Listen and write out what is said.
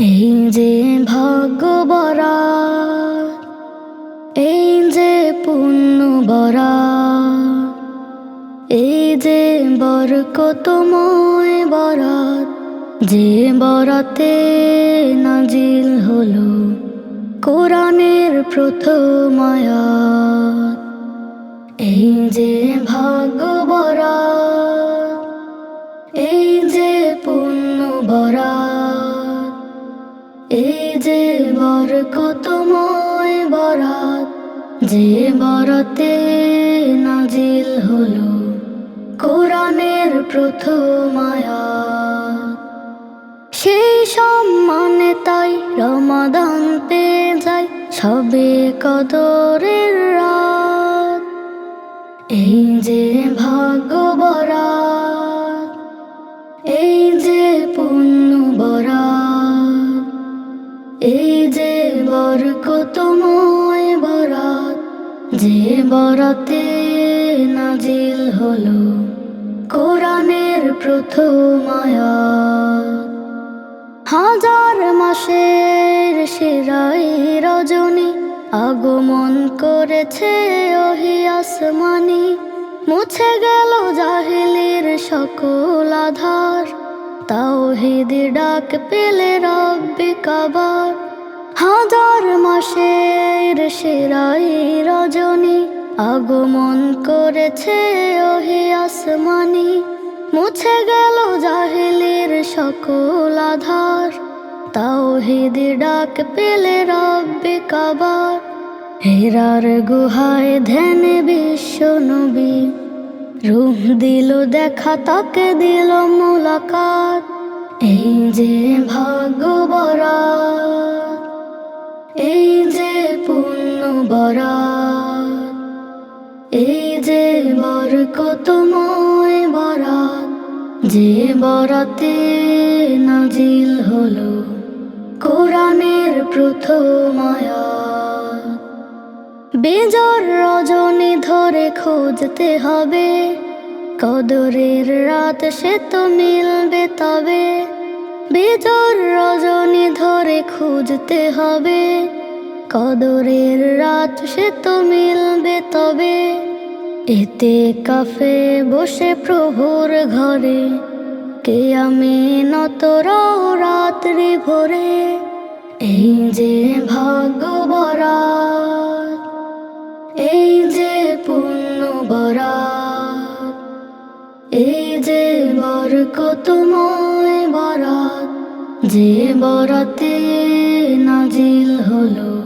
এই যে ভাগ্য বরা এই যে পুণ্য বরা এই যে বরকতময় বরাত, যে বরাতে নাজিল হলো কোরআনের প্রথম এই যে ভাগ্য এই যে বরকতময় বরাত, যে বরাতে নাজিল হলো কোরআনের প্রথম সেই সম্মানে তাই রমাদান পেয়ে যায়, সবে কদরের রাত। এই যে ভাগ্য বরাত, এই যে এই যে বরকতময় বরাত, যে বরাতে নাজিল হলো কোরআনের প্রথম হাজার মাসের সেরাই রজনী আগমন করেছে ওহি আসমানি, মুছে গেল জাহিলির সকল আধার। তাওহিদ ডাক পেলে রব্বি কাবার। হাজার মাসের সেরাই রজনী, আগমন করেছে ওহি আসমানি। মুছে গেল জাহিলির সকল আধার তাওহিদ ডাক পেলে রব্বি কাবার। হেরার গুহায় ধ্যানে বিশ্ব রুহ দিল, দেখা তাকে দিল মোলাকাত। এই যে ভাগ্য এই যে পুণ্য বরাত, এই যে বরকতময় বরাত। যে বরাতে নাজিল হলো কোরআনের প্রথম আয়াত। বেজর রজনী ধরে খুঁজতে হবে। কদরের রাত সে তো মিলবে তবে। বেজর রজনী ধরে খুঁজতে হবে। কদরের রাত সে তো মিলবে তবে। এতে কাফে বসে প্রভুর ঘরে। কে আমি নতরাও রাত্রি ভোরে। এই যে ভাগ্য বরাত, এই বরাত। এই যে বরকতময় বরাত যে বরাতে নাজিল হলো।